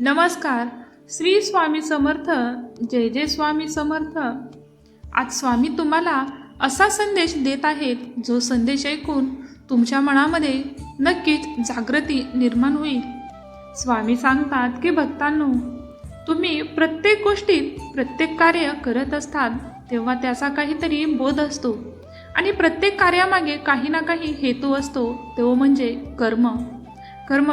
नमस्कार. श्री स्वामी समर्थ जय जय स्वामी समर्थ. आज स्वामी तुम्हाला असा संदेश देत आहेत जो संदेश ऐकून तुमच्या मनामध्ये नक्कीच जागृती निर्माण होईल. स्वामी सांगतात की भक्तांनो तुम्ही प्रत्येक गोष्टीत प्रत्येक कार्य करत असतात तेव्हा त्याचा काहीतरी बोध असतो. आणि प्रत्येक कार्यामागे काही ना काही हेतू असतो. तो म्हणजे कर्म. कर्म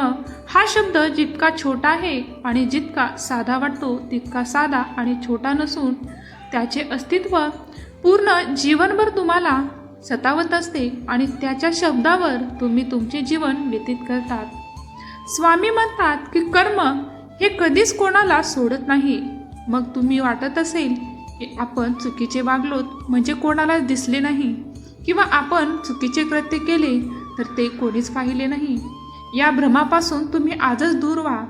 हा शब्द जितका छोटा आहे आणि जितका साधा वाटतो तितका साधा आणि छोटा नसून त्याचे अस्तित्व पूर्ण जीवनभर तुम्हाला सतावत असते आणि त्याच्या शब्दावर तुम्ही तुमचे जीवन व्यतीत करतात. स्वामी म्हणतात की कर्म हे कधीच कोणाला सोडत नाही. मग तुम्ही वाटत असेल की आपण चुकीचे वागलोत म्हणजे कोणाला दिसले नाही किंवा आपण चुकीचे कृत्य केले तर ते कोणीच पाहिले नाही. या भ्रमापासून तुम्ही आजच दूर व्हा.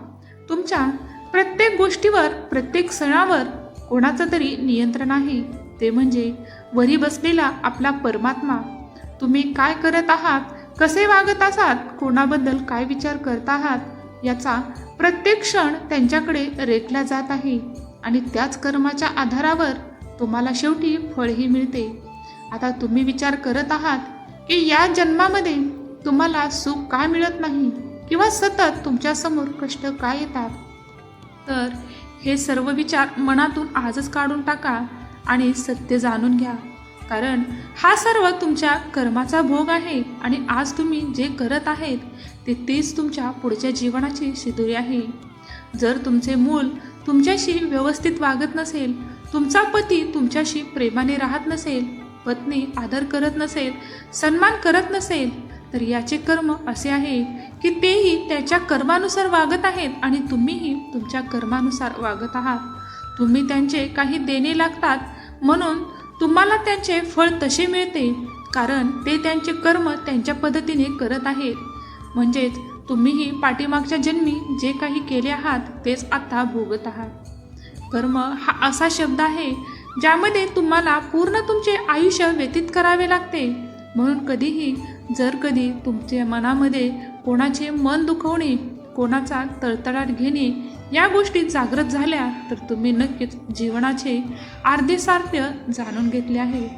तुमच्या प्रत्येक गोष्टीवर प्रत्येक सणावर कोणाचं तरी नियंत्रण आहे. ते म्हणजे वरी बसलेला आपला परमात्मा. तुम्ही काय करत आहात? कसे वागत आहात कोणाबद्दल काय विचार करत आहात? याचा प्रत्येक क्षण त्यांच्याकडे रेटला जात आहे आणि त्याच कर्माच्या आधारावर तुम्हाला शेवटी फळही मिळते. आता तुम्ही विचार करत आहात की या जन्मामध्ये तुम्हाला सुख का मिळत नाही? किंवा सतत तुमच्यासमोर कष्ट का येतात? तर हे सर्व विचार मनातून आजच काढून टाका आणि सत्य जाणून घ्या. कारण हा सर्व तुमच्या कर्माचा भोग आहे आणि आज तुम्ही जे करत आहेत ते तेच तुमच्या पुढच्या जीवनाची शिदुरी आहे. जर तुमचे मूल तुमच्याशी व्यवस्थित वागत नसेल तुमचा पती तुमच्याशी प्रेमाने राहत नसेल पत्नी आदर करत नसेल सन्मान करत नसेल तर याचे कर्म असे आहे की तेही त्याच्या कर्मानुसार वागत आहेत आणि तुम्हीही तुमच्या कर्मानुसार वागत आहात. तुम्ही त्यांचे काही देणे लागतात म्हणून तुम्हाला त्यांचे फळ तसे मिळते कारण ते त्यांचे कर्म त्यांच्या पद्धतीने करत आहेत. म्हणजेच तुम्हीही पाठीमागच्या जन्मी जे काही केले आहात तेच आता भोगत आहात. कर्म हा असा शब्द आहे ज्यामध्ये तुम्हाला पूर्ण तुमचे आयुष्य व्यतीत करावे लागते. म्हणून कधीही जर कधी तुमच्या मनामध्ये कोणाचे मन दुखवणे कोणाचा तळतळाट घेणे या गोष्टी जागृत झाल्या तर तुम्ही नक्कीच जीवनाचे अर्धे सार्थ जाणून घेतले आहे.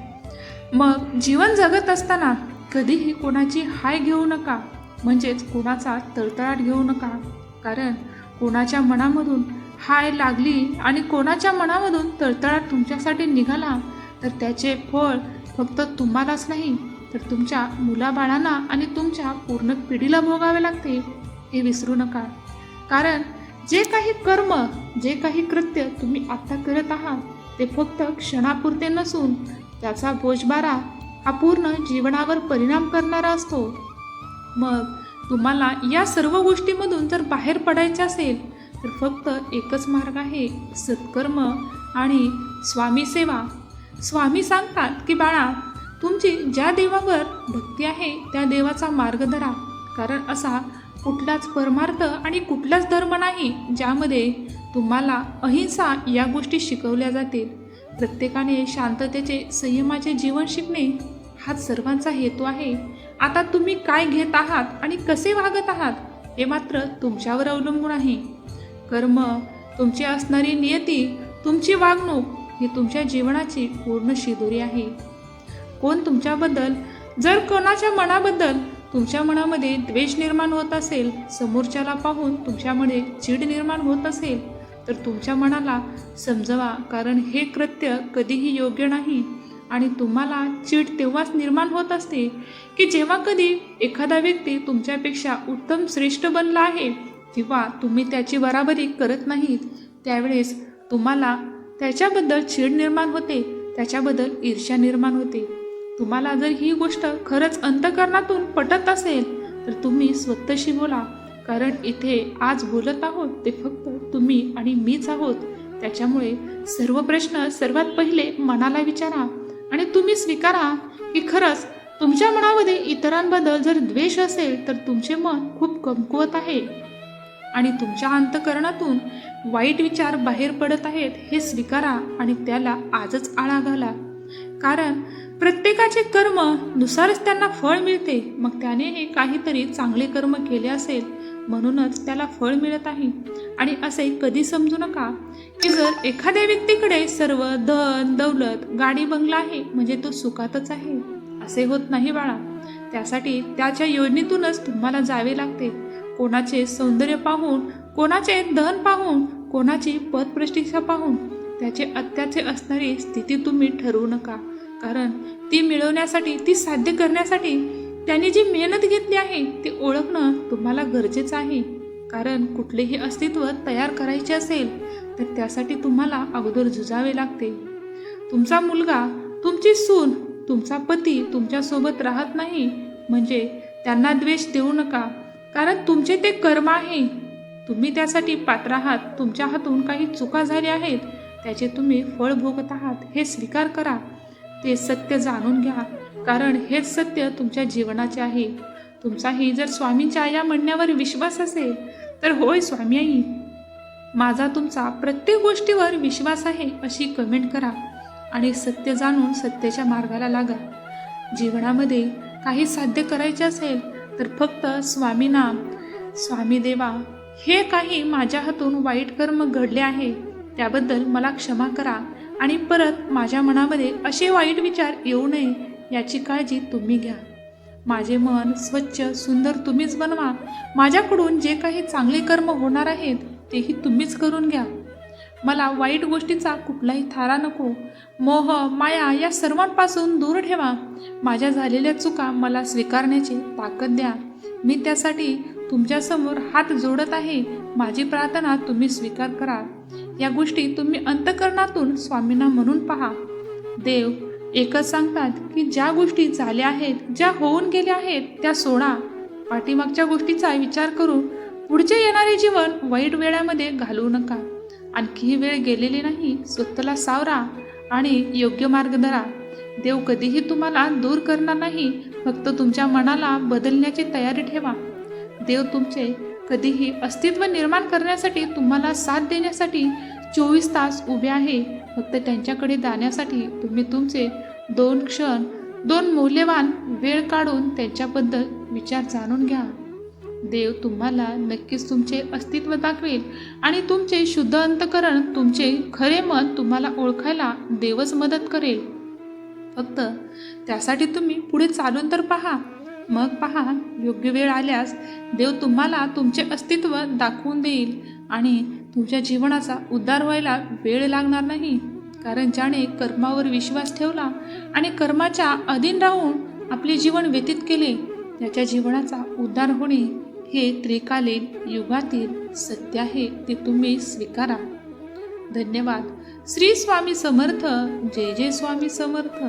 मग जीवन जगत असताना कधीही कोणाची हाय घेऊ नका म्हणजेच कोणाचा तळतळाट घेऊ नका. कारण कोणाच्या मनामधून हाय लागली आणि कोणाच्या मनामधून तळतळाट तुमच्यासाठी निघाला तर त्याचे फळ फक्त तुम्हालाच नाही तर तुमच्या मुलाबाळांना आणि तुमच्या पूर्ण पिढीला भोगावे लागते हे विसरू नका. कारण जे काही कर्म जे काही कृत्य तुम्ही आत्ता करत आहात ते फक्त क्षणापुरते नसून त्याचा बोजबारा हा पूर्ण जीवनावर परिणाम करणारा असतो. मग तुम्हाला या सर्व गोष्टीमधून जर बाहेर पडायचे असेल तर फक्त एकच मार्ग आहे सत्कर्म आणि स्वामी सेवा स्वामी सांगतात की बाळा तुमची ज्या देवावर भक्ती आहे त्या देवाचा मार्ग धरा. कारण असा कुठलाच परमार्थ आणि कुठलाच धर्म नाही ज्यामध्ये तुम्हाला अहिंसा या गोष्टी शिकवल्या जातील. प्रत्येकाने शांततेचे संयमाचे जीवन शिकणे हाच सर्वांचा हेतू आहे. आता तुम्ही काय घेत आहात आणि कसे वागत आहात हे मात्र तुमच्यावर अवलंबून आहे. कर्म तुमची असणारी नियती तुमची वागणूक ही तुमच्या जीवनाची पूर्ण शिदोरी आहे. कोण तुमच्याबद्दल? जर कोणाच्या मनाबद्दल तुमच्या मनामध्ये द्वेष निर्माण होत असेल समोरच्याला पाहून तुमच्यामध्ये चीड निर्माण होत असेल तर तुमच्या मनाला समजवा कारण हे कृत्य कधीही योग्य नाही. आणि तुम्हाला चीड तेव्हाच निर्माण होत असते की जेव्हा कधी एखादा व्यक्ती तुमच्यापेक्षा उत्तम श्रेष्ठ बनला आहे किंवा तुम्ही त्याची बराबरी करत नाहीत त्यावेळेस तुम्हाला त्याच्याबद्दल चीड निर्माण होते त्याच्याबद्दल ईर्ष्या निर्माण होते. तुम्हाला जर ही गोष्ट खरंच अंतकरणातून पटत असेल तर तुम्ही स्वतःशी बोला. कारण इथे आज बोलत आहोत ते फक्त तुम्ही आणि मीच आहोत. त्याच्यामुळे सर्व प्रश्न सर्वात पहिले मनाला विचारा आणि तुम्ही स्वीकारा की खरंच तुमच्या मनामध्ये इतरांबद्दल जर द्वेष असेल तर तुमचे मन खूप कमकुवत आहे. आणि तुमच्या अंतकरणातून वाईट विचार बाहेर पडत आहेत हे स्वीकारा आणि त्याला आजच आळा घाला. कारण प्रत्येकाचे कर्म नुसारच त्यांना फळ मिळते. मग त्याने हे काहीतरी चांगले कर्म केले असेल म्हणूनच त्याला फळ मिळत आहे. आणि असे कधी समजू नका की जर एखाद्या व्यक्तीकडे सर्व धन दौलत गाडी बंगला आहे म्हणजे तो सुखातच आहे. असे होत नाही बाळा. त्यासाठी त्याच्या योजनेतूनच तुम्हाला जावे लागते. कोणाचे सौंदर्य पाहून कोणाचे धन पाहून कोणाची पदप्रतिष्ठा पाहून त्याचे अत्याचे असणारी स्थिती तुम्ही ठरवू नका. कारण ती मिळवण्यासाठी ती साध्य करण्यासाठी त्याने जी मेहनत घेतली आहे ती ओळखणं तुम्हाला गरजेचं आहे. कारण कुठलेही अस्तित्व तयार करायचे असेल तर त्यासाठी तुम्हाला अगोदर झुजावे लागते. तुमचा मुलगा तुमची सून तुमचा पती तुमच्यासोबत राहत नाही म्हणजे त्यांना द्वेष देऊ नका. कारण तुमचे ते कर्म आहे. तुम्ही त्यासाठी पात्र आहात तुमच्या हातून काही चुका झाल्या आहेत त्याचे तुम्ही फळ भोगत आहात हे स्वीकार करा. ते सत्य जाणून घ्या. कारण हेच सत्य तुमच्या जीवनाचे आहे. तुमचाही जर स्वामींच्या या म्हणण्यावर विश्वास असेल तर होय स्वामी आई माझा तुमचा प्रत्येक गोष्टीवर विश्वास आहे अशी कमेंट करा. आणि सत्य जाणून सत्याच्या मार्गाला लागा. जीवनामध्ये काही साध्य करायचे असेल तर फक्त स्वामी नाम. स्वामी देवा हे काही माझ्या हातून वाईट कर्म घडले आहे. त्याबद्दल मला क्षमा करा. आणि परत माझ्या मनामध्ये असे वाईट विचार येऊ नये याची काळजी तुम्ही घ्या. माझे मन स्वच्छ सुंदर तुम्हीच बनवा. माझ्याकडून जे काही चांगले कर्म होणार आहेत तेही तुम्हीच करून घ्या. मला वाईट गोष्टीचा कुठलाही थारा नको. मोह माया या सर्वांपासून दूर ठेवा. माझ्या झालेल्या चुका मला स्वीकारण्याची ताकद द्या. मी त्यासाठी तुमच्यासमोर हात जोडत आहे. माझी प्रार्थना तुम्ही स्वीकार करा. या गोष्टी तुम्ही अंतकरणातून स्वामींना म्हणून पहा. देव एकच सांगतात की ज्या गोष्टी झाल्या आहेत ज्या होऊन गेल्या आहेत त्या सोडा. पाठीमागच्या गोष्टीचा विचार करून पुढचे येणारे जीवन वाईट वेळामध्ये घालवू नका. आणखीही वेळ गेलेली नाही स्वतःला सावरा आणि योग्य मार्ग धरा. देव कधीही तुम्हाला दूर करणार नाही फक्त तुमच्या मनाला बदलण्याची तयारी ठेवा. देव तुमचे कधीही अस्तित्व निर्माण करण्यासाठी तुम्हाला साथ देण्यासाठी चोवीस तास उभे आहे. फक्त त्यांच्याकडे जाण्यासाठी तुम्ही तुमचे दोन क्षण दोन मौल्यवान वेळ काढून त्यांच्याबद्दल विचार जाणून घ्या. देव तुम्हाला नक्कीच तुमचे अस्तित्व दाखवेल आणि तुमचे शुद्ध अंतकरण तुमचे खरे मन तुम्हाला ओळखायला देवच मदत करेल. फक्त त्यासाठी तुम्ही पुढे चालून तर पहा. मग पहा योग्य वेळ आल्यास देव तुम्हाला तुमचे अस्तित्व दाखवून देईल आणि तुमच्या जीवनाचा उद्धार व्हायला वेळ लागणार नाही. कारण ज्याने कर्मावर विश्वास ठेवला आणि कर्माच्या अधीन राहून आपले जीवन व्यतीत केले त्याच्या जीवनाचा उद्धार होणे हे त्रिकालीन युगातील सत्य आहे ते तुम्ही स्वीकारा. धन्यवाद. श्री स्वामी समर्थ. जय जय स्वामी समर्थ.